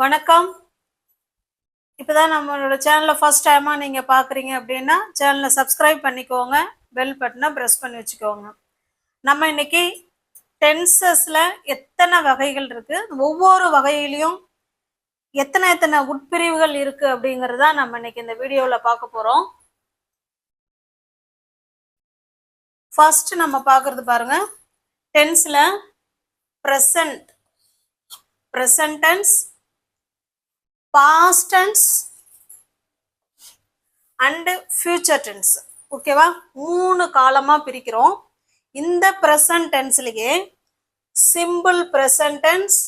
வணக்கம். இப்போதான் நம்மளோட சேனலை ஃபர்ஸ்ட் டைமாக நீங்கள் பார்க்குறீங்க அப்படின்னா சேனலை சப்ஸ்கிரைப் பண்ணிக்கோங்க. பெல் பட்டனை ப்ரெஸ் பண்ணி வச்சுக்கோங்க. நம்ம இன்னைக்கு டென்சஸில் எத்தனை வகைகள் இருக்குது ஒவ்வொரு வகையிலையும் எத்தனை எத்தனை உட்பிரிவுகள் இருக்குது அப்படிங்கிறத நம்ம இன்னைக்கு இந்த வீடியோவில் பார்க்க போகிறோம் ஃபர்ஸ்ட் நம்ம பார்க்குறது பாருங்க. டென்ஸில் present present tense past tense and future tense ஓகேவா மூணு காலமாக பிரிக்கிறோம். இந்த present டென்ஸ்லேயே simple present tense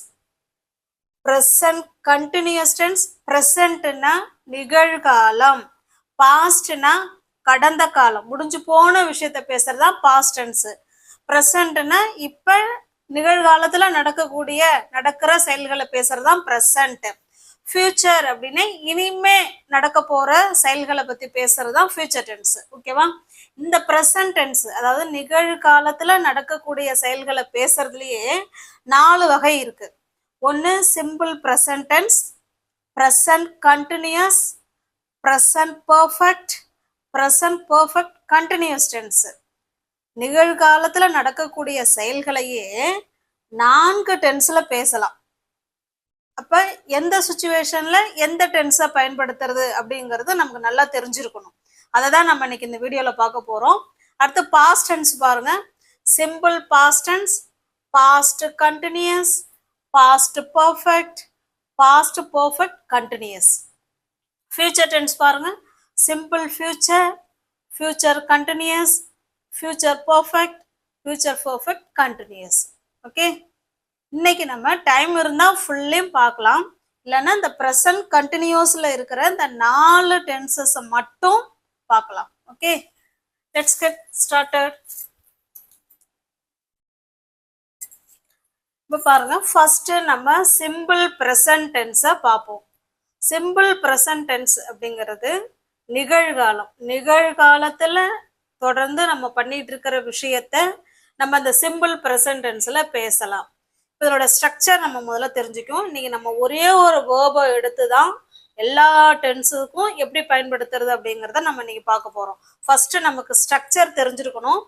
present continuous tense ப்ரெசன்ட்னா நிகழ்காலம் பாஸ்ட்னா கடந்த காலம். முடிஞ்சு போன விஷயத்த பேசுறது தான் பாஸ்ட் டென்ஸ் ப்ரெசன்ட்னா இப்போ நிகழ்காலத்தில் நடக்கக்கூடிய நடக்கிற செயல்களை பேசுறது தான் ஃபியூச்சர் அப்படின்னு இனிமே நடக்க போற செயல்களை பத்தி பேசுறது தான் ஃபியூச்சர் டென்ஸ் ஓகேவா இந்த ப்ரெசன்ட் டென்ஸ் அதாவது நிகழ்காலத்துல நடக்கக்கூடிய செயல்களை பேசுறதுலயே நாலு வகை இருக்கு. ஒன்று simple present tense present continuous present perfect present perfect continuous tense நிகழ்காலத்துல நடக்கக்கூடிய செயல்களையே நான்கு டென்ஸ்ல பேசலாம். அப்ப எந்த சுச்சுவேஷன்ல எந்த டென்ஸை பயன்படுத்துறது அப்படிங்கிறது நமக்கு நல்லா தெரிஞ்சிருக்கணும். அதை தான் நம்ம இன்னைக்கு இந்த வீடியோல பார்க்க போறோம். அடுத்து பாஸ்ட் டென்ஸ் பாருங்க. Simple past tense past continuous past perfect past perfect continuous future tense பாருங்க. Simple future future continuous future perfect future perfect continuous okay இன்னைக்கு நம்ம டைம் இருந்தால் ஃபுல்லையும் பார்க்கலாம். இல்லைன்னா இந்த ப்ரெசன்ட் கண்டினியூஸில் இருக்கிற இந்த நாலு டென்சஸை மட்டும் பார்க்கலாம். ஓகே லெட்ஸ் கெட் ஸ்டார்டட் இப்போ பாருங்க ஃபர்ஸ்ட் நம்ம சிம்பிள் ப்ரெசன்ட் டென்ஸை பார்ப்போம். சிம்பிள் ப்ரெசன்ட் டென்ஸ் அப்படிங்கிறது நிகழ்காலம். நிகழ்காலத்துல தொடர்ந்து நம்ம பண்ணிட்டு இருக்கிற விஷயத்த நம்ம அந்த சிம்பிள் ப்ரெசன்ட் டென்ஸில் பேசலாம். இதனோட ஸ்ட்ரக்சர் நம்ம முதல்ல தெரிஞ்சுக்கும் இன்னைக்கு நம்ம ஒரே ஒரு வேர்பை எடுத்து தான் எல்லா டென்ஸுக்கும் எப்படி பயன்படுத்துறது அப்படிங்கிறத நம்ம இன்னைக்கு பார்க்க போகிறோம் ஃபர்ஸ்ட் நமக்கு ஸ்ட்ரக்சர் தெரிஞ்சிருக்கணும்.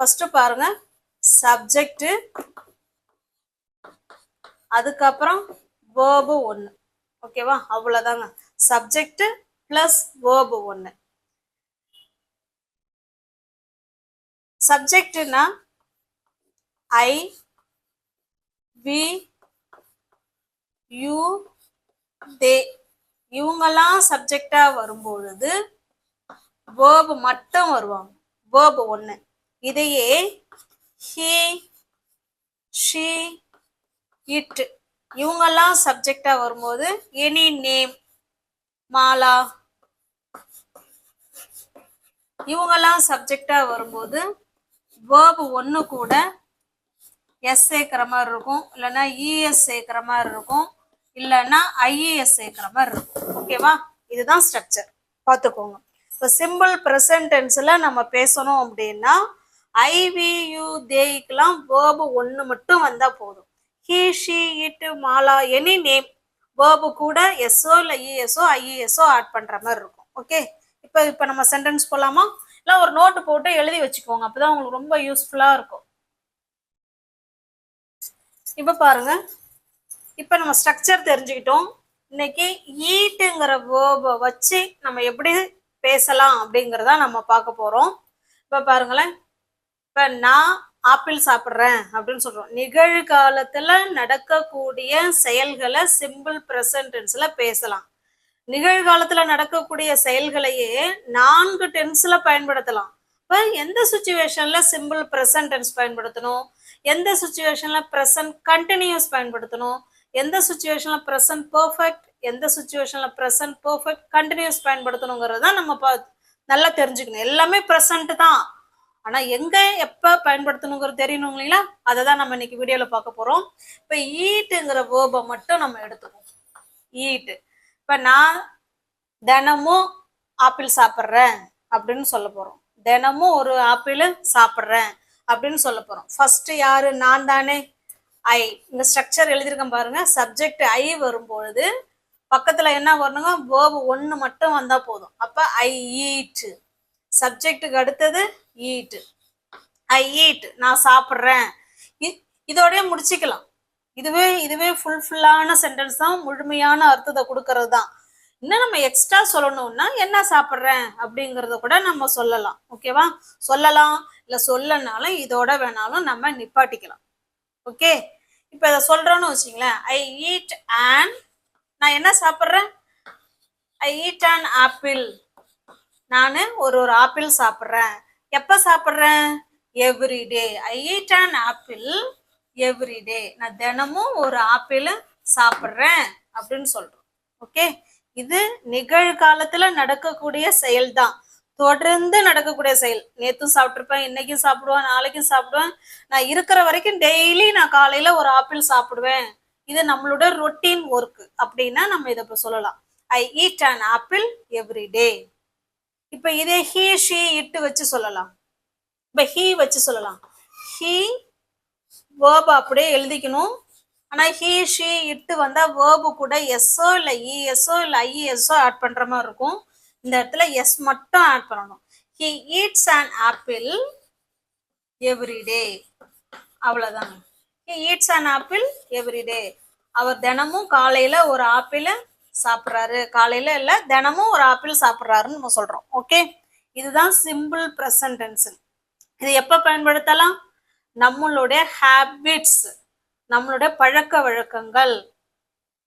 ஃபர்ஸ்ட் பாருங்க. சப்ஜெக்ட் அதுக்கப்புறம் வேர்பு ஒன்று ஓகேவா அவ்வளோதாங்க சப்ஜெக்ட் ப்ளஸ் வேர்பு ஒன்று சப்ஜெக்ட்னா ஐ வி யூ தே. இவங்கெல்லாம் சப்ஜெக்டா வரும்பொழுது வேர்பு மட்டும் வருவாங்க. வேர்பு ஒன்று இதையே ஹி ஷி இட் இவங்கெல்லாம் சப்ஜெக்டா வரும்போது எனி நேம் மாலா. இவங்கெல்லாம் சப்ஜெக்டா வரும்போது வேர்பு ஒன்று கூட எஸ் சேர்க்குற மாதிரி இருக்கும். இல்லைன்னா இஎஸ் சேர்க்குற மாதிரி இருக்கும். இல்லைன்னா ஐஏஎஸ் சேர்க்குற மாதிரி இருக்கும். ஓகேவா இதுதான் ஸ்ட்ரக்சர் பார்த்துக்கோங்க. இப்போ சிம்பிள் ப்ரெசன்ட் டென்ஸில் நம்ம பேசணும் அப்படின்னா ஐவியு தேய்க்கெலாம் வேர்பு ஒன்று மட்டும் வந்தால் போதும். He she it Mala any name verb கூட எஸ்ஓ இல்லை இஎஸ்ஓ ஐஏஎஸ்ஓ ஆட் பண்ணுற மாதிரி இருக்கும். ஓகே இப்போ இப்போ நம்ம சென்டென்ஸ் போகலாமா இல்லை ஒரு நோட்டு போட்டு எழுதி வச்சுக்கோங்க. அப்பதான் உங்களுக்கு ரொம்ப யூஸ்ஃபுல்லாக இருக்கும். இப்போ பாருங்க. இப்போ நம்ம ஸ்ட்ரக்சர் தெரிஞ்சுக்கிட்டோம். இன்னைக்கு ஈட்டுங்கிற வேர்பை வச்சு நம்ம எப்படி பேசலாம் அப்படிங்கிறத நம்ம பார்க்க போகிறோம் இப்போ பாருங்களேன். இப்போ நான் ஆப்பிள் சாப்பிட்றேன் அப்படின்னு சொல்கிறோம் நிகழ்காலத்தில் நடக்கக்கூடிய செயல்களை சிம்பிள் ப்ரெசன்டென்ஸில் பேசலாம். நிகழ்காலத்தில் நடக்கக்கூடிய செயல்களையே நான்கு டென்ஸில் பயன்படுத்தலாம். இப்போ எந்த சுச்சுவேஷனில் சிம்பிள் ப்ரெசன்ட் டென்ஸ் பயன்படுத்தணும்? எந்த சுச்சுவேஷனில் ப்ரெசன்ட் கண்டினியூஸ் பயன்படுத்தணும்? எந்த சுச்சுவேஷனில் ப்ரெசன்ட் பர்ஃபெக்ட் எந்த சுச்சுவேஷனில் ப்ரெசன்ட் பர்ஃபெக்ட் கண்டினியூஸ் பயன்படுத்தணுங்கிறது தான் நம்ம பா நல்லா தெரிஞ்சுக்கணும். எல்லாமே ப்ரெசன்ட் தான். ஆனால் எங்கே எப்போ பயன்படுத்தணுங்கிறது தெரியணும் இல்லைங்களா? அதை தான் நம்ம இன்னைக்கு வீடியோவில் பார்க்க போகிறோம் இப்போ ஈட்டுங்கிற வேர்பை மட்டும் நம்ம எடுத்துக்கோம் ஈட்டு இப்போ நான் தினமும் ஆப்பிள் சாப்பிட்றேன் அப்படின்னு சொல்ல போகிறோம் தினமும் ஒரு ஆப்பிள் சாப்பிட்றேன். அப்படின்னு சொல்ல போகிறோம் ஃபர்ஸ்ட் யாரு? நான் தானே. ஐ இந்த ஸ்ட்ரக்சர் எழுதியிருக்கேன் பாருங்க. சப்ஜெக்ட் ஐ வரும்பொழுது பக்கத்துல என்ன வரணுங்க? வேர்வு ஒன்று மட்டும் வந்தா போதும். அப்போ ஐ ஈட்டு சப்ஜெக்டுக்கு அடுத்தது ஈட்டு ஐ ஈட் நான் சாப்பிட்றேன். இதோடய முடிச்சுக்கலாம். இதுவே இதுவே ஃபுல்ஃபில்லான சென்டென்ஸ் தான். முழுமையான அர்த்தத்தை கொடுக்கறது தான். இன்னும் நம்ம எக்ஸ்ட்ரா சொல்லணும்னா என்ன சாப்பிட்றேன்? அப்படிங்கிறத கூட நம்ம சொல்லலாம். ஓகேவா சொல்லலாம். இல்லை சொல்லனாலும் இதோட வேணாலும் நம்ம நிப்பாட்டிக்கலாம். ஓகே இப்போ இதை சொல்கிறோன்னு வச்சிங்களேன். ஐ ஈட் அண்ட் நான் என்ன சாப்பிட்றேன்? ஐ ஈட் அண்ட் ஆப்பிள் நான் ஒரு ஒரு ஆப்பிள் சாப்பிட்றேன். எப்போ சாப்பிட்றேன்? Everyday I eat and apple everyday நான் தினமும் ஒரு ஆப்பிள் சாப்பிட்றேன் அப்படின்னு சொல்கிறோம் ஓகே இது நிகழ்காலத்தில் நடக்கக்கூடிய செயல்தான். தொடர்ந்து நடக்கக்கூடிய செயல். நேத்தும் சாப்பிட்ருப்பேன் இன்னைக்கும் சாப்பிடுவேன் நாளைக்கும் சாப்பிடுவேன். நான் இருக்கிற வரைக்கும் டெய்லி நான் காலையில ஒரு ஆப்பிள் சாப்பிடுவேன். இது நம்மளோட ரொட்டீன் ஒர்க் அப்படின்னா நம்ம இதை இப்போ சொல்லலாம். I eat an apple every day இப்போ இதே ஹீ ஷீ இட்டு வச்சு சொல்லலாம். இப்போ ஹீ வச்சு சொல்லலாம். ஹீ வேர்ப் அப்படியே எழுதிக்கணும். ஆனா ஹீ ஷீ இட்டு வந்தா வேர்பு கூட எஸ்ஸோ இல்லை இஎஸ்ஓ இல்லை ஐஇஎஸ்ஓ ஆட் பண்ற மாதிரி இருக்கும். இந்த இடத்துல எஸ் மட்டும் ஆட் பண்ணணும். He eats and apple everyday அவ்வளோதான் he eats and apple everyday அவர் தினமும் காலையில் ஒரு ஆப்பிளை சாப்பிட்றாரு. காலையில் இல்லை தினமும் ஒரு ஆப்பிள் சாப்பிட்றாருன்னு நம்ம சொல்கிறோம் ஓகே இதுதான் சிம்பிள் ப்ரெசன்ட் டென்ஸ் இது எப்போ பயன்படுத்தலாம்? நம்மளுடைய ஹேபிட்ஸ் நம்மளுடைய பழக்க வழக்கங்கள்.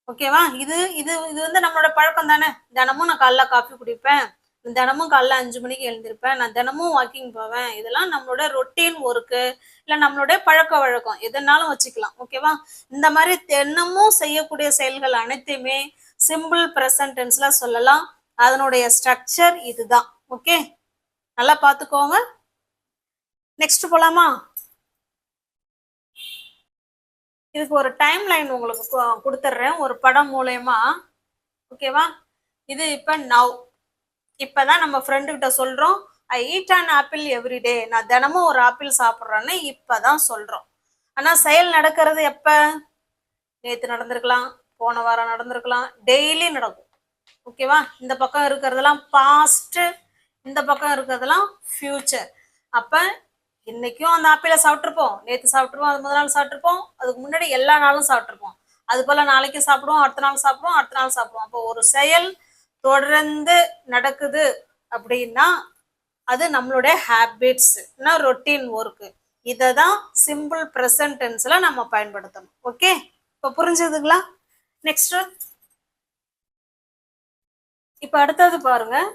ஓகேவா? இது இது இது வந்து நம்மளோட பழக்கம் தானே? தினமும் நான் காலைல காஃபி குடிப்பேன். தினமும் காலைல அஞ்சு மணிக்கு எழுந்திருப்பேன். நான் தினமும் வாக்கிங் போவேன். இதெல்லாம் நம்மளோட ரொட்டீன் ஒர்க்கு இல்லை நம்மளுடைய பழக்க வழக்கம். எதுனாலும் வச்சுக்கலாம். ஓகேவா? இந்த மாதிரி தினமும் செய்யக்கூடிய செயல்கள் அனைத்தையுமே சிம்பிள் ப்ரெசன்ட் டென்ஸ்ல சொல்லலாம். அதனுடைய ஸ்ட்ரக்சர் இதுதான். ஓகே? நல்லா பார்த்துக்கோங்க. நெக்ஸ்ட் போலாமா? இதுக்கு ஒரு டைம் லைன் உங்களுக்கு கு- கொடுத்துட்றேன் ஒரு படம் மூலயமா. ஓகேவா இது இப்போ நவ் இப்பதான் நம்ம ஃப்ரெண்டுக்கிட்ட சொல்கிறோம் I eat an apple everyday நான் தினமும் ஒரு ஆப்பிள் சாப்பிட்றேன்னு இப்போ தான் சொல்கிறோம் ஆனால் செயல் நடக்கிறது எப்போ? நேற்று நடந்திருக்கலாம் போன வாரம் நடந்திருக்கலாம். டெய்லி நடக்கும். ஓகேவா இந்த பக்கம் இருக்கிறதெல்லாம் பாஸ்ட்டு இந்த பக்கம் இருக்கிறதெல்லாம் ஃப்யூச்சர் அப்போ இன்னைக்கும் அந்த ஆப்பிளை சாப்பிட்ருப்போம் நேற்று சாப்பிட்ருப்போம் அது முதல் நாள் சாப்பிட்ருப்போம் அதுக்கு முன்னாடி எல்லா நாளும் சாப்பிட்ருப்போம் அது போல நாளைக்கு சாப்பிடுவோம் அடுத்த நாள் சாப்பிடுவோம் அடுத்த நாள் சாப்பிடுவோம். அப்போ ஒரு செயல் தொடர்ந்து நடக்குது அப்படின்னா அது நம்மளுடைய ஹேபிட்ஸ்னா ரொட்டீன் ஒர்க்கு இதை தான் சிம்பிள் ப்ரெசன்ட் நம்ம பயன்படுத்தணும். ஓகே இப்போ புரிஞ்சதுங்களா? நெக்ஸ்ட் இப்போ அடுத்தது பாருங்கள்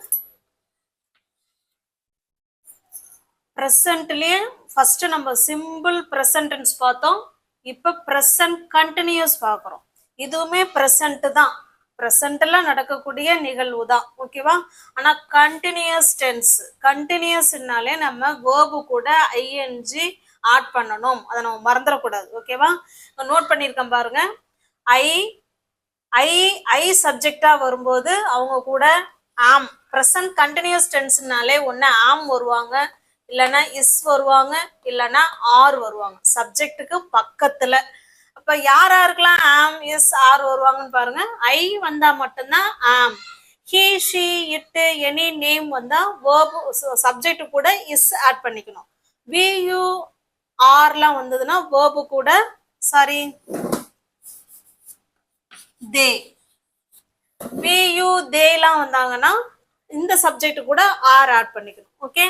ப்ரெசண்ட்லேயே ஃபஸ்ட்டு நம்ம சிம்பிள் ப்ரெசன்ட் பார்த்தோம். இப்போ ப்ரெசன்ட் கண்டினியூஸ் பார்க்குறோம். இதுவுமே ப்ரெசண்ட்டு தான். ப்ரெசண்ட்டில் நடக்கக்கூடிய நிகழ்வு தான். ஓகேவா ஆனால் கண்டினியூஸ் டென்ஸ் கண்டினியூஸ்னாலே நம்ம வேர்பு கூட ஐஎன்ஜி ஆட் பண்ணணும். அதை நம்ம மறந்துடக்கூடாது. ஓகேவா நோட் பண்ணியிருக்கேன் பாருங்க. ஐ ஐ ஐ சப்ஜெக்டாக வரும்போது அவங்க கூட ஆம் ப்ரெசன்ட் கண்டினியூஸ் டென்ஸ்னாலே ஒன்று ஆம் வருவாங்க. இல்லைன்னா இஸ் வருவாங்க இல்லைன்னா ஆர் வருவாங்க. சப்ஜெக்ட்டுக்கு பக்கத்துல. அப்ப யார் யாருக்கெல்லாம் ஆம் இஸ் ஆர் வருவாங்கன்னு பாருங்க. ஐ வந்தா மட்டும்தான் am he she it any name வந்தா வேர்பு சப்ஜெக்ட் கூட இஸ் ஆட் பண்ணிக்கணும். வி யூ ஆர்லாம் வந்ததுன்னா வேர்பு கூட சாரி தே வி யூ தேலாம் வந்தாங்கன்னா இந்த சப்ஜெக்ட் கூட ஆர் ஆட் பண்ணிக்கணும். ஓகே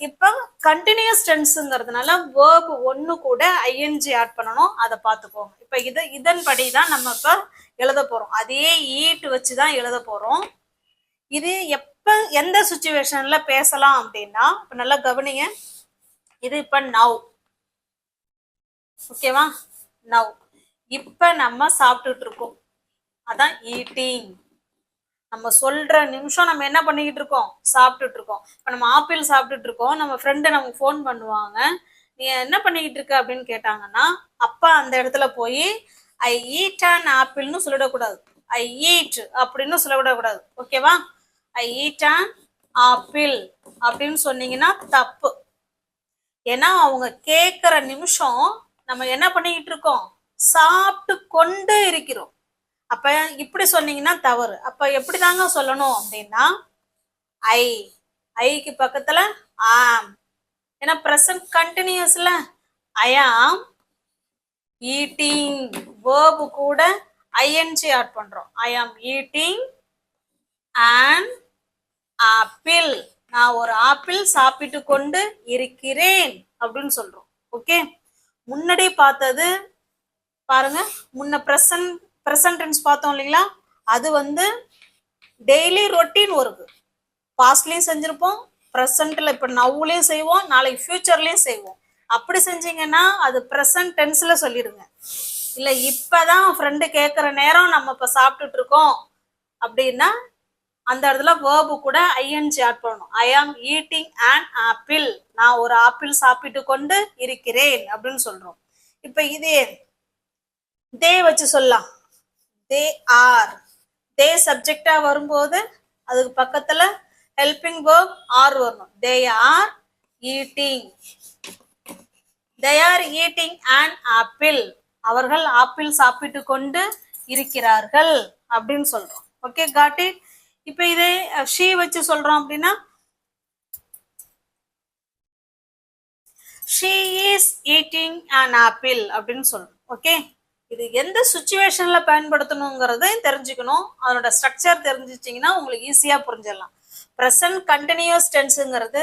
இப்போ கண்டினியூஸ் டென்ஸுங்கிறதுனால வேர்ப் ஒன்று கூட ஐஎன்ஜி ஆட் பண்ணணும். அதை பார்த்துக்கோங்க இப்போ இது இதன்படி தான் நம்ம இப்போ எழுத போகிறோம் அதே ஈட்டு வச்சு தான் எழுத போகிறோம் இது எப்போ எந்த சுச்சுவேஷனில் பேசலாம் அப்படின்னா இப்போ நல்லா கவனிங்க. இது இப்போ நவ் ஓகேவா நவ் இப்போ நம்ம சாப்பிட்டுட்டு இருக்கோம். அதான் ஈட்டிங் நம்ம சொல்ற நிமிஷம் நம்ம என்ன பண்ணிக்கிட்டு இருக்கோம்? சாப்பிட்டுட்டு இருக்கோம். இப்போ நம்ம ஆப்பிள் சாப்பிட்டுட்டு இருக்கோம். நம்ம ஃப்ரெண்டு நமக்கு ஃபோன் பண்ணுவாங்க. நீ என்ன பண்ணிக்கிட்டு இருக்க அப்படின்னு கேட்டாங்கன்னா அப்பா அந்த இடத்துல போய் ஐ ஈட் அன் ஆப்பிள்னு சொல்லிடக்கூடாது. ஐ ஈட் அப்படின்னு சொல்லிவிடக்கூடாது ஓகேவா ஐ ஈட் அன் ஆப்பிள் அப்படின்னு சொன்னீங்கன்னா தப்பு. ஏன்னா அவங்க கேட்குற நிமிஷம் நம்ம என்ன பண்ணிக்கிட்டு இருக்கோம்? சாப்பிட்டு கொண்டு இருக்கிறோம். அப்ப இப்படி சொன்னீங்கன்னா தவறு. அப்ப எப்படி தாங்க சொல்லணும் அப்படின்னா ஐ. ஐக்கு பக்கத்துல ஆம். ஏன்னா ப்ரெசன்ட் கண்டினியூஸ்ல ஐஆம் ஈட்டிங் வேர்பு கூட ஐஎன்ஜி ஆட் பண்றோம். ஐ ஆம் ஈட்டிங் அண்ட் ஆப்பிள் நான் ஒரு ஆப்பிள் சாப்பிட்டு கொண்டு இருக்கிறேன் அப்படின்னு சொல்றோம். ஓகே முன்னாடி பார்த்தது பாருங்க. முன்ன ப்ரெசன்ட் ப்ரெசன்டென்ஸ் பார்த்தோம் இல்லைங்களா? அது வந்து டெய்லி ரொட்டீன் ஒர்க்கு பாஸ்ட்லேயும் செஞ்சுருப்போம் ப்ரெசண்ட்டில் இப்போ நவ்லேயும் செய்வோம் நாளைக்கு ஃப்யூச்சர்லேயும் செய்வோம். அப்படி செஞ்சீங்கன்னா அது ப்ரெசன்ட் டென்ஸில் சொல்லிடுங்க. இப்போ தான் ஃப்ரெண்டு கேட்குற நேரம் நம்ம இப்போ சாப்பிட்டுட்டு இருக்கோம் அப்படின்னா அந்த இடத்துல வேர்பு கூட ஐஎன்ஜி ஆட் பண்ணணும். ஐ ஆம் ஈட்டிங் அண்ட் ஆப்பிள் நான் ஒரு ஆப்பிள் சாப்பிட்டு கொண்டு இருக்கிறேன் அப்படின்னு சொல்கிறோம் இப்போ இதே தே வச்சு சொல்லலாம். தே ஆர் தே சப்ஜெக்டா வரும்போது அதுக்கு பக்கத்துல ஹெல்பிங் வேர்ப் ஆர் வரணும். They are eating they are eating and apple அவர்கள் ஆப்பிள் சாப்பிட்டு கொண்டு இருக்கிறார்கள் அப்படின்னு சொல்றோம். ஓகே காட்டி இப்ப இதே ஷீ வச்சு சொல்றோம் அப்படின்னா she is eating and apple அப்படின்னு சொல்றோம். ஓகே இது எந்த சுச்சுவேஷன்ல பயன்படுத்தணுங்கிறதையும் தெரிஞ்சுக்கணும். அதனோட ஸ்ட்ரக்சர் தெரிஞ்சிச்சிங்கன்னா உங்களுக்கு ஈஸியா புரிஞ்சிடலாம். ப்ரெசன்ட் கண்டினியூஸ் டென்ஸுங்கிறது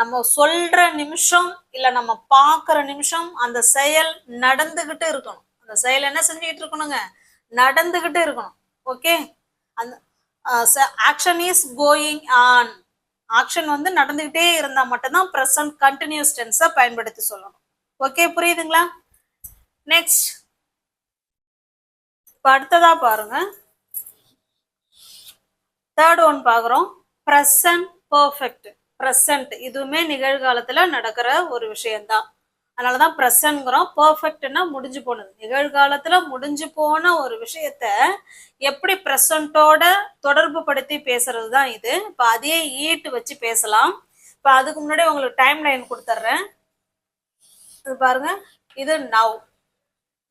நம்ம சொல்ற நிமிஷம் இல்ல நம்ம பார்க்குற நிமிஷம் அந்த செயல் நடந்துகிட்டு இருக்கணும். அந்த செயல் என்ன செஞ்சுக்கிட்டு இருக்கணுங்க? நடந்துகிட்டு இருக்கணும். ஓகே அந்த action is going on action வந்து நடந்துகிட்டே இருந்தா மட்டும்தான் ப்ரெசன்ட் கண்டினியூஸ் டென்ஸை பயன்படுத்தி சொல்லணும். ஓகே புரியுதுங்களா? நெக்ஸ்ட் இப்போ அடுத்ததா பாருங்க. தேர்ட் ஒன் பார்க்குறோம். ப்ரெசன்ட் பர்ஃபெக்ட் ப்ரெசன்ட் இதுவுமே நிகழ்காலத்துல நடக்கிற ஒரு விஷயம்தான். அதனாலதான் ப்ரெசன்ட்ங்கிறோம் பர்ஃபெக்ட்னா முடிஞ்சு போனது. நிகழ்காலத்துல முடிஞ்சு போன ஒரு விஷயத்த எப்படி ப்ரெசன்ட்டோட தொடர்பு படுத்தி பேசுறது தான் இது. இப்போ அதையே ஈட்டு வச்சு பேசலாம். இப்போ அதுக்கு முன்னாடி உங்களுக்கு டைம் லைன் கொடுத்துட்றேன் இது பாருங்க. இது நவ்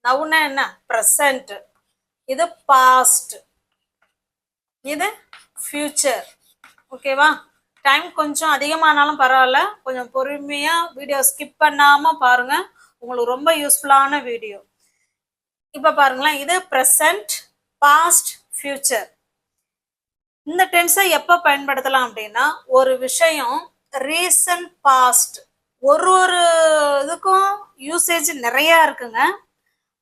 நவ்னா என்ன? ப்ரெசன்ட் இது பாஸ்ட் இது ஃபியூச்சர் ஓகேவா டைம் கொஞ்சம் அதிகமானாலும் பரவாயில்ல. கொஞ்சம் பொறுமையாக வீடியோ ஸ்கிப் பண்ணாம பாருங்க. உங்களுக்கு ரொம்ப யூஸ்ஃபுல்லான வீடியோ இப்போ பாருங்களேன். இது ப்ரெசண்ட் பாஸ்ட் ஃபியூச்சர் இந்த டென்ஸை எப்போ பயன்படுத்தலாம் அப்படின்னா ஒரு விஷயம் ரீசன்ட் பாஸ்ட் ஒரு ஒரு இதுக்கும் யூசேஜ் நிறையா இருக்குங்க.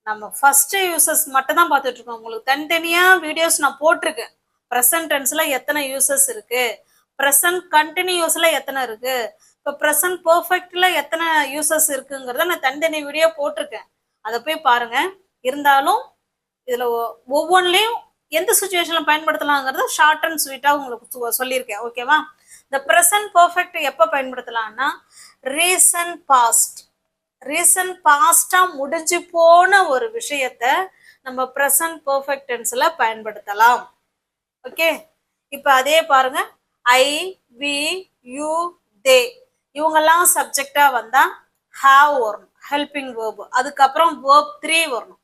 நம்ம ஃபர்ஸ்ட் யூசர்ஸ் மட்டும் தான் பார்த்துட்டு இருக்கோம் உங்களுக்கு தனித்தனியா வீடியோஸ் நான் போட்டிருக்கேன். ப்ரெசன்ட் டென்ஸ்ல எத்தனை யூசர்ஸ் இருக்கு? ப்ரெசன்ட் கண்டினியூஸ்ல எத்தனை இருக்கு? இப்போ ப்ரெசன்ட் பர்ஃபெக்ட்ல எத்தனை யூசர்ஸ் இருக்குங்கிறத நான் தனித்தனி வீடியோ போட்டிருக்கேன். அதை போய் பாருங்க. இருந்தாலும் இதுல ஒ- ஒவ்வொன்றிலையும் எந்த சுச்சுவேஷன்ல பயன்படுத்தலாங்கிறத ஷார்ட் அண்ட் ஸ்வீட்டா உங்களுக்கு சொல்லியிருக்கேன். ஓகேவா இந்த ப்ரெசன்ட் பர்ஃபெக்ட் எப்போ பயன்படுத்தலாம்னா ரீசன்ட் பாஸ்ட் ரீசன்ட் பாஸ்டா முடிஞ்சு போன ஒரு விஷயத்த நம்ம ப்ரெசன்ட் பர்ஃபெக்ட் டென்ஸ்ல பயன்படுத்தலாம். ஓகே இப்போ அதே பாருங்க. ஐ வி யூ தே இவங்கெல்லாம் சப்ஜெக்டா வந்தா ஹாவ் வரணும் ஹெல்பிங் வேர்ப் அதுக்கப்புறம் வேர்ப் த்ரீ வரணும்.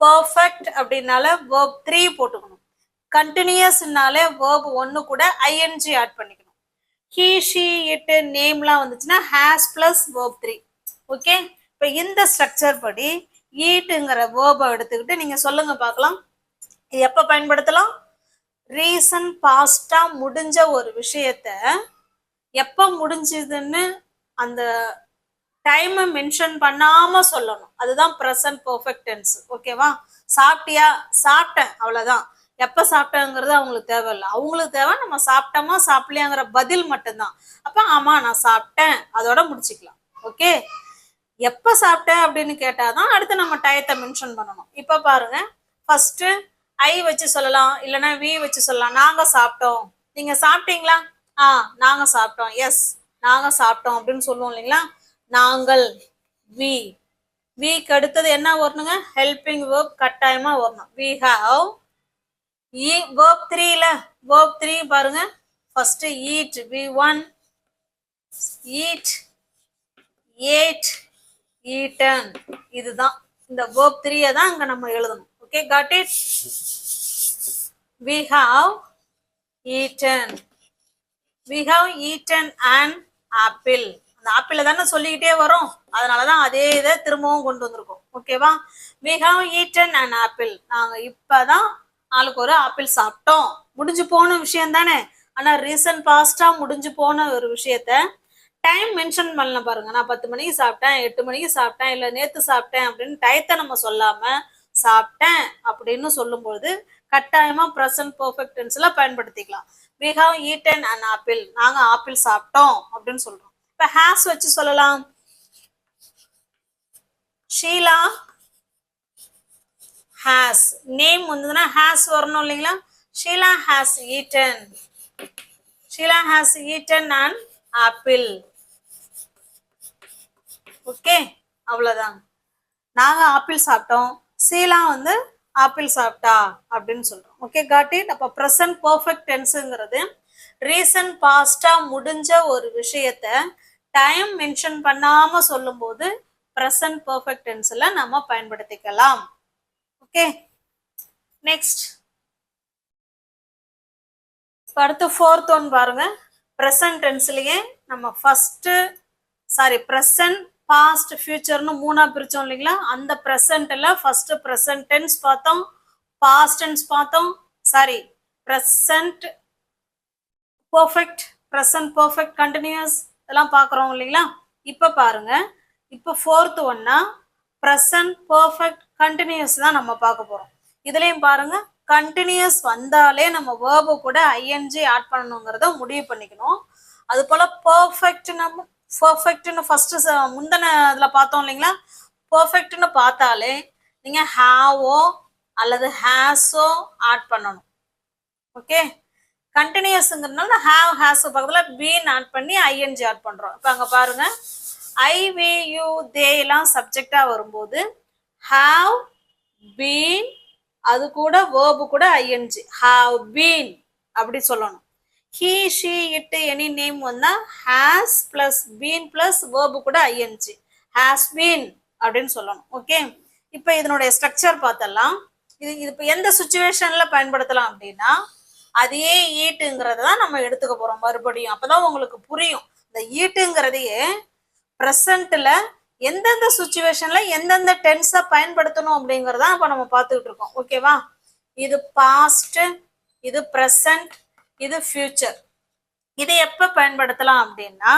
பர்ஃபெக்ட் அப்படின்னால வேர்ப் த்ரீ போட்டுக்கணும். கண்டினியூஸ்னாலே வேர்ப் ஒன்று கூட ஐஎன்ஜி ஆட் பண்ணிக்கணும். ஹீ ஷீ இட்டு நேம்லாம் வந்துச்சுன்னா has plus verb three okay இப்போ இந்த ஸ்ட்ரக்சர் படி ஈட்டுங்கிற வேர்பை எடுத்துக்கிட்டு நீங்க சொல்லுங்க பார்க்கலாம். இது எப்போ பயன்படுத்தலாம்? ரீசன் பாஸ்டா முடிஞ்ச ஒரு விஷயத்த எப்போ முடிஞ்சதுன்னு அந்த டைமை மென்ஷன் பண்ணாம சொல்லணும். அதுதான் ப்ரெசன்ட் பர்ஃபெக்டன்ஸ் ஓகேவா சாப்பிட்டியா? சாப்பிட்டேன். அவ்வளவுதான். எப்ப சாப்பிட்டேங்கிறது அவங்களுக்கு தேவையில்லை. அவங்களுக்கு தேவை நம்ம சாப்பிட்டோமா சாப்பிடலையாங்கிற பதில் மட்டும்தான். அப்ப ஆமா நான் சாப்பிட்டேன். அதோட முடிச்சுக்கலாம். ஓகே எப்ப சாப்பிட்டேன் அப்படின்னு கேட்டாதான் அடுத்து நம்ம டயத்தை மென்ஷன் பண்ணணும். இப்ப பாருங்க ஃபர்ஸ்ட் ஐ வச்சு சொல்லலாம் இல்லைன்னா வி வச்சு சொல்லலாம். நாங்க சாப்பிட்டோம். நீங்க சாப்பிட்டீங்களா? ஆ நாங்க சாப்பிட்டோம். எஸ் நாங்க சாப்பிட்டோம் அப்படின்னு சொல்லுவோம் இல்லைங்களா? நாங்கள் வி விக்கு அடுத்தது என்ன வரணுங்க? ஹெல்பிங் வேர்ப் கட்டாயமா வரணும். வி ஹாவ் ஈ வேர்ப் த்ரீல வேர்ப் த்ரீ பாருங்க. First eat V one eat ate eaten இதுதான். இந்த வேர்ப் த்ரீயை தான் அங்க நம்ம எழுதணும். Okay got it we have eaten. We have eaten an apple. அந்த ஆப்பிள தானே சொல்லிக்கிட்டே வரும். அதனாலதான் அதே இதை திரும்பவும் கொண்டு வந்திருக்கோம். ஓகேவா we have eaten an apple. நாங்க இப்பதான் ஆளுக்கு ஒரு ஆப்பிள் சாப்பிட்டோம். முடிஞ்சு போன விஷயம் தானே ஆனா ரீசன்ட் பாஸ்டா முடிஞ்சு போன ஒரு விஷயத்த டைம் மென்ஷன் பண்ணல பாருங்க. நான் பத்து மணிக்கு சாப்பிட்டேன் எட்டு மணிக்கு சாப்பிட்டேன் இல்லை நேற்று சாப்பிட்டேன் அப்படின்னு டயத்தை நம்ம சொல்லாம சாப்பிட்டேன் அப்படின்னு சொல்லும்போது கட்டாயமா ப்ரெசன்ட் பர்ஃபெக்ட் டென்ஸ்ல பயன்படுத்திக்கலாம். We have eaten and apple நாங்க ஆப்பிள் சாப்பிட்டோம் அப்படின்னு சொல்றோம். இப்ப ஹேஸ் வச்சு சொல்லலாம். ஷீலா ஹேஸ் நேம் வந்ததுன்னா ஹேஸ் வரணும் இல்லைங்களா? Sheela has eaten Sheela has eaten and apple. Okay அவ்வளோதான் நாங்க ஆப்பிள் சாப்பிட்டோம். சீலா வந்து ஆப்பிள் சாப்பிட்டா அப்படின்னு சொல்றோம். ஓகே காட்டி அப்போ ப்ரெசன்ட் பர்ஃபெக்ட் டென்ஸுங்கிறது ரீசன்ட் பாஸ்டாக முடிஞ்ச ஒரு விஷயத்த டைம் மென்ஷன் பண்ணாம சொல்லும்போது ப்ரெசன்ட் பர்ஃபெக்ட் டென்ஸில் நம்ம பயன்படுத்திக்கலாம். ஓகே நெக்ஸ்ட் அடுத்து ஃபோர்த் ஒன் பாருங்க. ப்ரெசன்ட் டென்ஸ்லயே நம்ம ஃபர்ஸ்ட் சாரி ப்ரெசன்ட் பாஸ்ட் ஃபியூச்சர்னு மூணா பிரிச்சோம் இல்லைங்களா? அந்த ப்ரெசன்ட்ல ஃபர்ஸ்ட் ப்ரெசன்ட் டென்ஸ் பார்த்தோம் பாஸ்ட் டென்ஸ் பார்த்தோம் sorry present perfect present perfect continuous இதெல்லாம் பார்க்குறோம் இல்லைங்களா? இப்போ பாருங்க இப்போ ஃபோர்த் ஒன்னா ப்ரெசன்ட் பர்ஃபெக்ட் கண்டினியூஸ் தான் நம்ம பார்க்க போகிறோம் இதுலேயும் பாருங்க கண்டினியூஸ் வந்தாலே நம்ம வேர்பு கூட ஐஎன்ஜி ஆட் பண்ணணுங்கிறத முடிவு பண்ணிக்கணும். அது போல பர்ஃபெக்ட் நம்ம பர்ஃபெக்ட்னு ஃபர்ஸ்ட் முந்தின இதில் பார்த்தோம் இல்லைங்களா? பர்ஃபெக்ட்னு பார்த்தாலே நீங்கள் ஹாவோ அல்லது ஹேஸோ ஆட் பண்ணணும். ஓகே கண்டினியூஸ்ங்கிறதுனால ஹாவ் ஹேஸ் பக்கத்தில் பீன் ஆட் பண்ணி ஐஎன்ஜி ஆட் பண்ணுறோம் இப்போ அங்கே பாருங்கள் ஐவியூ தேலாம் யூ தே எல்லாம் வரும்போது ஹாவ் பீன் அது கூட வேர்பு கூட ஐஎன்ஜி ஹாவ் பீன் அப்படி சொல்லணும். He she it any name வந்தா has plus been plus verb கூட ஐஎன்ஜி ஹேஸ் பீன் அப்படின்னு சொல்லணும். ஓகே இப்போ இதனுடைய ஸ்ட்ரக்சர் பார்த்தலாம். இது இது இப்போ எந்த சுச்சுவேஷன்ல பயன்படுத்தலாம் அப்படின்னா அதே ஈட்டுங்கிறத தான் நம்ம எடுத்துக்க போறோம் மறுபடியும். அப்பதான் உங்களுக்கு புரியும். இந்த ஈட்டுங்கிறதையே ப்ரெசண்ட்ல எந்தெந்த சுச்சுவேஷன்ல எந்தெந்த டென்ஸை பயன்படுத்தணும் அப்படிங்கறத இப்ப நம்ம பார்த்துக்கிட்டு இருக்கோம். ஓகேவா இது பாஸ்ட் இது ப்ரெசன்ட் இது ஃபியூச்சர் இதை எப்ப பயன்படுத்தலாம் அப்படின்னா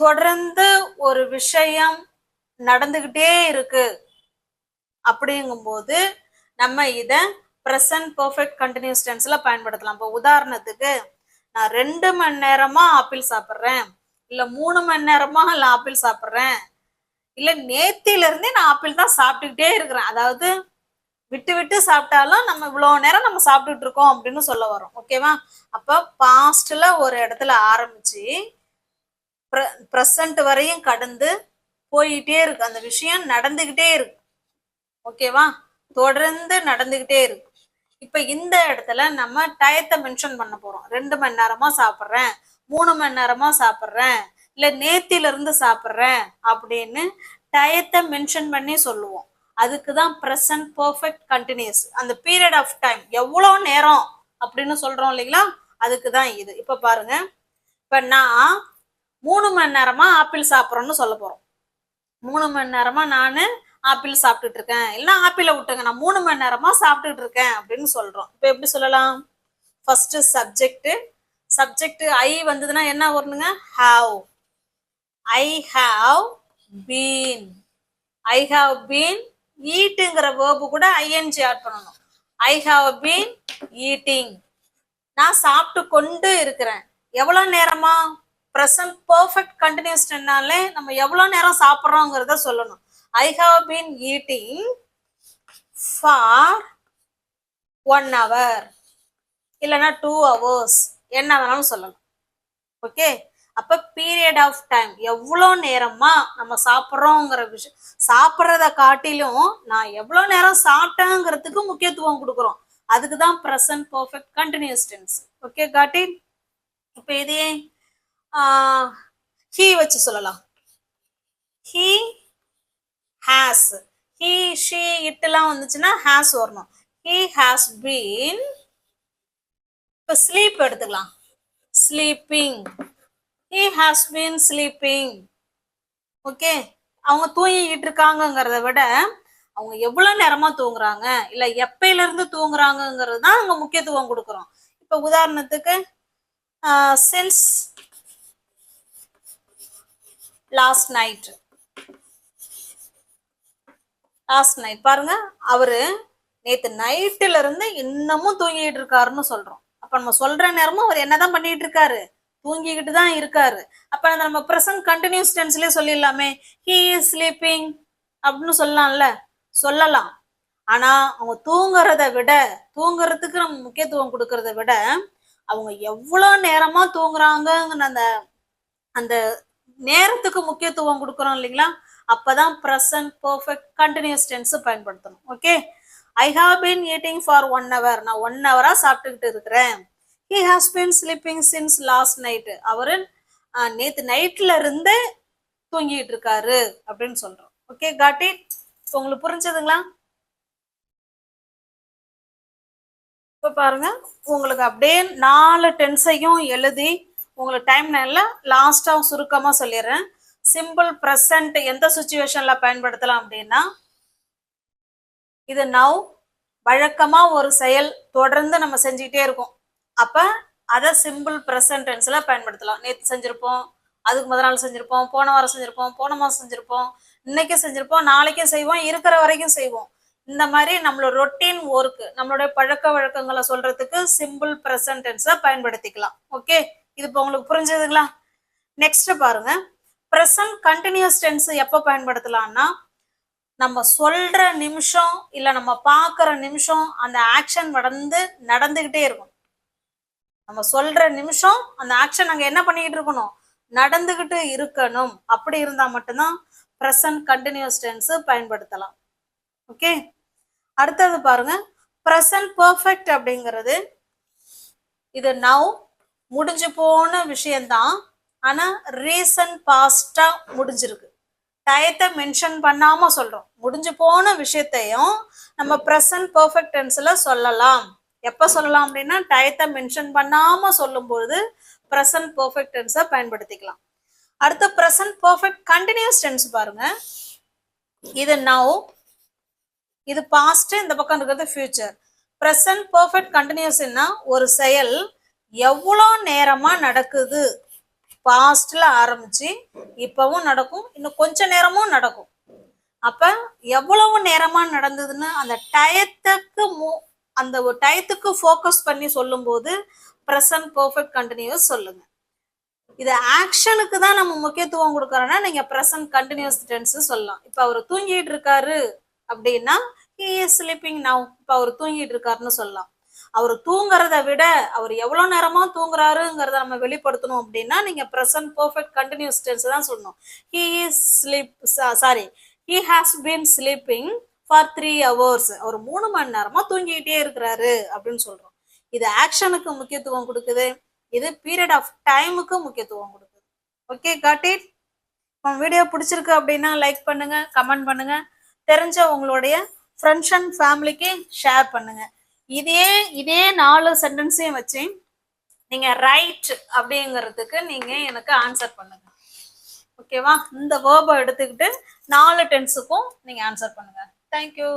தொடர்ந்து ஒரு விஷயம் நடந்துகிட்டே இருக்கு. அப்படிங்கும்போது நம்ம இத ப்ரெசன்ட் பர்ஃபெக்ட் கண்டினியூஸ் டென்ஸ்ல பயன்படுத்தலாம். இப்போ உதாரணத்துக்கு நான் ரெண்டு மணி நேரமா ஆப்பிள் சாப்பிட்றேன். இல்ல மூணு மணி நேரமா நான் ஆப்பிள் சாப்பிட்றேன். இல்ல நேத்தில இருந்தே நான் ஆப்பிள் தான் சாப்பிட்டுக்கிட்டே இருக்கிறேன். அதாவது விட்டு விட்டு சாப்பிட்டாலும் நம்ம இவ்வளவு நேரம் நம்ம சாப்பிட்டுட்டு இருக்கோம் அப்படின்னு சொல்ல வரோம். ஓகேவா அப்ப பாஸ்ட்ல ஒரு இடத்துல ஆரம்பிச்சு ப்ரெசன்ட் வரையும் கடந்து போயிட்டே இருக்கு. அந்த விஷயம் நடந்துகிட்டே இருக்கு. ஓகேவா தொடர்ந்து நடந்துகிட்டே இருக்கு. இப்ப இந்த இடத்துல நம்ம டயத்தை மென்ஷன் பண்ண போறோம். ரெண்டு மணி நேரமா சாப்பிட்றேன். மூணு மணி நேரமா சாப்பிட்றேன். இல்ல நேத்தில இருந்து சாப்பிட்றேன் அப்படின்னு டயத்தை மென்ஷன் பண்ணி சொல்லுவோம். அதுக்கு தான் ப்ரெசன்ட் பர்ஃபெக்ட் கண்டினியூஸ் அந்த பீரியட் ஆஃப் டைம் எவ்வளோ நேரம் அப்படின்னு சொல்றோம் இல்லைங்களா? அதுக்கு தான் இது. இப்போ பாருங்க. இப்போ நான் மூணு மணி நேரமா ஆப்பிள் சாப்பிட்றோன்னு சொல்ல போறோம். மூணு மணி நேரமா நான் ஆப்பிள் சாப்பிட்டுட்டு இருக்கேன். இல்லைன்னா ஆப்பிளை விட்டுங்க நான் மூணு மணி நேரமா சாப்பிட்டுட்டு இருக்கேன் அப்படின்னு சொல்றோம். இப்போ எப்படி சொல்லலாம்? ஃபர்ஸ்ட் சப்ஜெக்ட் சப்ஜெக்ட் ஐ வந்ததுன்னா என்ன வரணுங்க? Have I have been I have been ஈட்டுங்கிற verb கூட ஐஎன்ஜி ஆட் பண்ணணும். ஐ ஹாவ் பீன் ஈட்டிங் நான் சாப்பிட்டு கொண்டு இருக்கிறேன். எவ்வளோ நேரமா? ப்ரெசன்ட் பர்ஃபெக்ட் கண்டினியூஸ்னாலே நம்ம எவ்வளோ நேரம் சாப்பிட்றோங்கிறத சொல்லணும். I have been eating for one hour இல்லைன்னா டூ ஹவர்ஸ் என்ன வேணாலும் சொல்லலாம். ஓகே அப்ப பீரியட் ஆஃப் டைம் எவ்வளோ நேரமா நம்ம சாப்பிட்றோங்கிற விஷயம் சாப்பிட்றத காட்டிலும் நான் எவ்வளோ நேரம் சாப்பிட்டேங்கிறதுக்கு முக்கியத்துவம் கொடுக்குறோம். அதுக்கு தான் present perfect continuous tense okay got it? இப்போ இதே ஹீ வச்சு சொல்லலாம். ஹீ ஹேஸ் ஹீ ஷீ இட்டெல்லாம் வந்துச்சுன்னா ஹேஸ் வரணும். ஹீ ஹேஸ் பீன் இப்போ ஸ்லீப் எடுத்துக்கலாம். Sleeping he has been sleeping okay அவங்க தூங்கிக்கிட்டு இருக்காங்கங்கிறத விட அவங்க எவ்வளவு நேரமா தூங்குறாங்க? இல்ல எப்பையில இருந்து தூங்குறாங்கங்கிறது தான் அங்க முக்கியத்துவம் கொடுக்குறோம். இப்ப உதாரணத்துக்கு since last night last night பாருங்க அவரு நேத்து நைட்டுல இருந்து இன்னமும் தூங்கிட்டு இருக்காருன்னு சொல்றோம். அப்ப நம்ம சொல்ற நேரமும் அவர் என்னதான் பண்ணிட்டு இருக்காரு? தூங்கிக்கிட்டு தான் இருக்காரு. அப்ப அந்த நம்ம பிரசன்ட் கண்டினியூஸ் டென்ஸ்லயே சொல்லிடலாமே. ஹீ இஸ் ஸ்லீப்பிங் அப்படின்னு சொல்லலாம்ல. சொல்லலாம். ஆனா அவங்க தூங்குறத விட தூங்குறதுக்கு நம்ம முக்கியத்துவம் கொடுக்கறத விட அவங்க எவ்வளோ நேரமா தூங்குறாங்கங்கிற அந்த அந்த நேரத்துக்கு முக்கியத்துவம் கொடுக்குறோம் இல்லைங்களா? அப்பதான் ப்ரெசன்ட் பர்ஃபெக்ட் கண்டினியூஸ் டென்ஸ் பயன்படுத்தணும். Okay I have been eating for one hour நான் ஒன் ஹவரா சாப்பிட்டுக்கிட்டு இருக்கிறேன். He has been sleeping since last night அவரு நேத்து நைட்ல இருந்தே தூங்கிட்டு இருக்காரு அப்படின்னு சொல்றோம். ஓகே காட்டி உங்களுக்கு புரிஞ்சதுங்களா? இப்போ பாருங்க உங்களுக்கு அப்படியே நாலு டென்ஸையும் எழுதி உங்களுக்கு டைம் நேரில் லாஸ்ட்டாக சுருக்கமாக சொல்லிடுறேன். சிம்பிள் ப்ரெசன்ட் எந்த சுச்சுவேஷனில் பயன்படுத்தலாம் அப்படின்னா இது நவ் வழக்கமாக ஒரு செயல் தொடர்ந்து நம்ம செஞ்சுக்கிட்டே இருக்கோம். அப்போ அதை சிம்பிள் ப்ரெசன்ட் டென்ஸ்ல பயன்படுத்தலாம். நேற்று செஞ்சுருப்போம் அதுக்கு முதல் நாள் செஞ்சுருப்போம் போன வாரம் செஞ்சுருப்போம் போன மாதம் செஞ்சிருப்போம் இன்னைக்கு செஞ்சுருப்போம் நாளைக்கும் செய்வோம் இருக்கிற வரைக்கும் செய்வோம். இந்த மாதிரி நம்மளோட ரொட்டீன் ஒர்க்கு நம்மளுடைய பழக்க வழக்கங்களை சொல்றதுக்கு சிம்பிள் ப்ரெசன்ட் டென்ஸை பயன்படுத்திக்கலாம். ஓகே இது இப்போ உங்களுக்கு புரிஞ்சதுங்களா? நெக்ஸ்ட் பாருங்க. ப்ரெசன்ட் கண்டினியூஸ் டென்ஸ் எப்போ பயன்படுத்தலாம்னா நம்ம சொல்ற நிமிஷம் இல்ல நம்ம பார்க்குற நிமிஷம் அந்த ஆக்ஷன் நடந்து நடந்துகிட்டே இருக்கும். நம்ம சொல்ற நிமிஷம் அந்த ஆக்ஷன் நாங்கள் என்ன பண்ணிக்கிட்டு இருக்கணும்? நடந்துகிட்டு இருக்கணும். அப்படி இருந்தா மட்டும்தான் ப்ரெசன்ட் கண்டினியூஸ் டென்ஸ் பயன்படுத்தலாம். ஓகே அடுத்தது பாருங்க. ப்ரெசன்ட் பர்ஃபெக்ட் அப்படிங்கிறது இது நவ் முடிஞ்சு போன விஷயம்தான். ஆனா ரீசன்ட் பாஸ்டா முடிஞ்சிருக்கு. டயத்தை மென்ஷன் பண்ணாம சொல்றோம். முடிஞ்சு போன விஷயத்தையும் நம்ம ப்ரெசன்ட் பர்ஃபெக்ட் டென்ஸில் சொல்லலாம். எப்போ சொல்லலாம் அப்படின்னா டயத்தை மென்ஷன் பண்ணாமல் சொல்லும்போது ப்ரெசன்ட் பர்ஃபெக்ட் டென்ஸை பயன்படுத்திக்கலாம். அடுத்து ப்ரெசன்ட் பர்ஃபெக்ட் கண்டினியூஸ் டென்ஸ் பாருங்க. இது நவ் இது பாஸ்ட் இந்த பக்கம் இருக்கிறது ஃபியூச்சர் ப்ரெசன்ட் பர்ஃபெக்ட் கண்டினியூஸ்னா ஒரு செயல் எவ்வளோ நேரமாக நடக்குது? பாஸ்டில் ஆரம்பிச்சு இப்போவும் நடக்கும் இன்னும் கொஞ்ச நேரமும் நடக்கும். அப்ப எவ்வளவு நேரமா நடந்ததுன்னு அந்த டயத்துக்கு மூ அந்த டயத்துக்கு ஃபோக்கஸ் பண்ணி சொல்லும்போது ப்ரெசன்ட் பர்ஃபெக்ட் கண்டினியூஸ் சொல்லுங்க. இது ஆக்ஷனுக்கு தான் நம்ம முக்கியத்துவம் கொடுக்கறோம்னா நீங்க ப்ரெசன்ட் கண்டினியூஸ் டென்ஸ் சொல்லலாம். இப்ப அவர் தூங்கிட்டு இருக்காரு அப்படின்னா ஹி இஸ் ஸ்லீப்பிங் நவ் இப்ப அவர் தூங்கிட்டு இருக்காருன்னு சொல்லலாம். அவர் தூங்குறத விட அவர் எவ்வளவு நேரமா தூங்குறாருங்கிறத நம்ம வெளிப்படுத்தணும் அப்படின்னா நீங்க ப்ரெசன்ட் பர்ஃபெக்ட் கண்டினியூஸ் டென்ஸ் தான் சொல்லணும். He is sleep sorry he has been sleeping for three hours அவர் மூணு மணி நேரமா தூங்கிக்கிட்டே இருக்கிறாரு அப்படின்னு சொல்றோம். இது ஆக்ஷனுக்கு முக்கியத்துவம் கொடுக்குது. இது பீரியட் ஆஃப் டைமுக்கு முக்கியத்துவம் கொடுக்குது. ஓகே காட் இட் வீடியோ பிடிச்சிருக்கு அப்படின்னா லைக் பண்ணுங்க கமெண்ட் பண்ணுங்க. தெரிஞ்ச உங்களுடைய ஃப்ரெண்ட்ஸ் அண்ட் ஃபேமிலிக்கு ஷேர் பண்ணுங்க. இதே இதே நாலு சென்டென்ஸையும் வச்சு நீங்க ரைட் அப்படிங்கிறதுக்கு நீங்க எனக்கு ஆன்சர் பண்ணுங்க. ஓகேவா இந்த வேர்பை எடுத்துக்கிட்டு நாலு டென்ஸுக்கும் நீங்கள் ஆன்சர் பண்ணுங்கள் தேங்க்யூ